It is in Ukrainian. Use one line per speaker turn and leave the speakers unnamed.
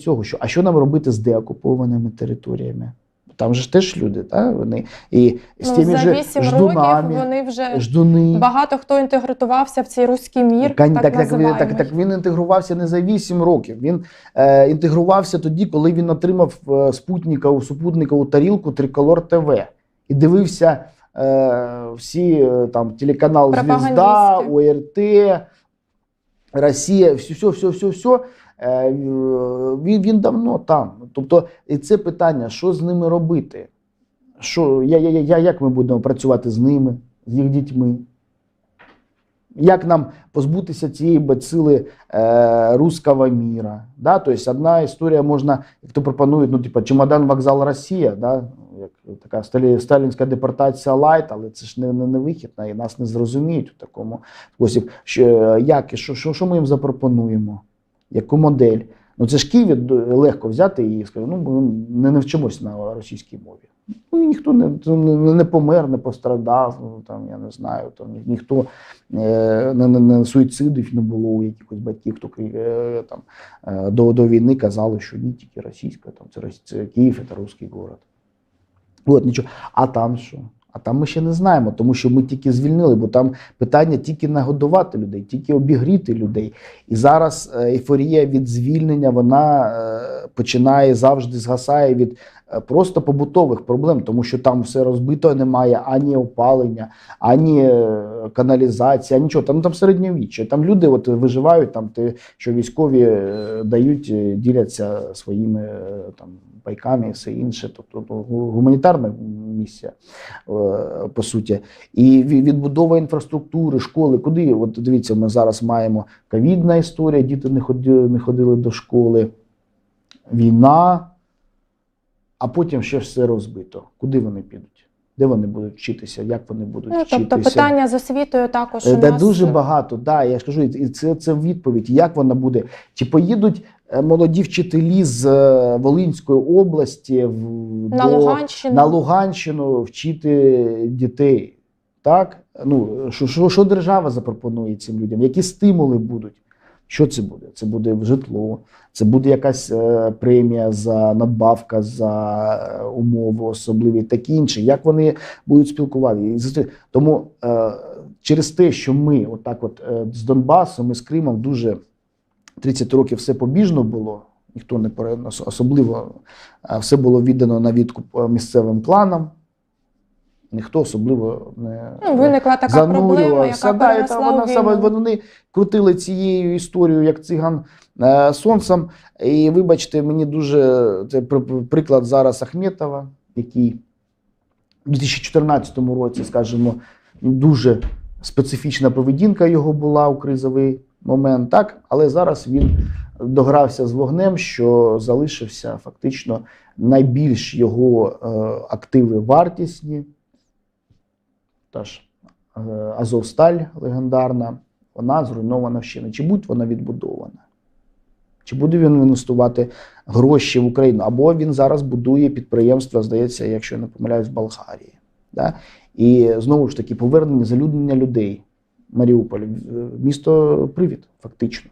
цього, що а що нам робити з деокупованими територіями? Там же ж теж люди, та? вони і з
Ну,
тими
за
же
8
ждунами,
років вони вже
ждуни.
багато хто інтегрувався в цей руський мір. Так,
так, так, він, так, так він інтегрувався не за 8 років. Він е, інтегрувався тоді, коли він отримав е, спутникову, супутникову тарілку Триколор ТВ і дивився е, всі е, там телеканал Звізда. ОРТ, Росія, все, все, все, все, він, він давно там. Тобто, і це питання, що з ними робити? Що, я, я, я, як ми будемо працювати з ними, з їх дітьми? Як нам позбутися цієї бацили е, русского міра? Да? Тобто одна історія можна, як то пропонують, ну, типу, чемодан вокзал Росія, да? як така сталі- сталінська депортація лайт, але це ж не, не, не вихід, і нас не зрозуміють у такому спосіб. Що, е, як що, що, що ми їм запропонуємо? Яку модель? Ну це ж Київ легко взяти і сказати, ну ми не, не вчимось на російській мові. Ну, ніхто не, не, не помер, не пострадав, ну, там, я не знаю, там, ніхто е, не, не, не суїцидів не було у якихось батьків, хто е, там, е, до, до війни казали, що ні, тільки російська, там, це, це Київ, це русський город. От нічого. А там що? А там ми ще не знаємо, тому що ми тільки звільнили, бо там питання тільки нагодувати людей, тільки обігріти людей. І зараз е, ейфорія від звільнення вона е, починає завжди згасає від е, просто побутових проблем, тому що там все розбито, немає ані опалення, ані е, каналізації, нічого. Там там середньовіччя. Там люди от виживають, там те, що військові е, дають, діляться своїми там пайками і все інше. Тобто ну, гуманітарна місія по суті. І відбудова інфраструктури, школи. Куди? От дивіться, ми зараз маємо ковідна історія, діти не ходили, не ходили до школи, війна, а потім ще все розбито. Куди вони підуть? Де вони будуть вчитися? Як вони будуть
Ну,
вчитися?
тобто питання з освітою також
Е,
у
Да,
нас
дуже багато. Да, я ж кажу, і це, це відповідь. Як вона буде? Чи поїдуть е, молоді вчителі з е, Волинської області в
на
до-
Луганщину.
на Луганщину вчити дітей? Так? Ну, що, що держава запропонує цим людям? Які стимули будуть? Що це буде? Це буде житло, це буде якась е, премія за надбавка за е, умови особливі, такі інші. Як вони будуть спілкуватися? І Тому е, через те, що ми, отак, от з Донбасом, ми з Кримом дуже 30 років все побіжно було. Ніхто не пере- ос- особливо все було віддано на відкуп місцевим кланам. Ніхто особливо не
Ну, виникла така проблема,
занурювався.
яка
Да, і та вона саме вони крутили цією історією, як циган е, сонцем. І вибачте, мені дуже це приклад зараз Ахметова, який у 2014 році, скажімо, дуже специфічна поведінка його була у кризовий момент, так, але зараз він догрався з вогнем, що залишився фактично найбільш його е, активи вартісні. Та ж е, Азовсталь легендарна, вона зруйнована вщини. Чи будь вона відбудована? Чи буде він інвестувати гроші в Україну? Або він зараз будує підприємства, здається, якщо я не помиляюсь, в Болгарії. Да? І знову ж таки, повернення залюднення людей. Маріуполь, е, місто привід, фактично.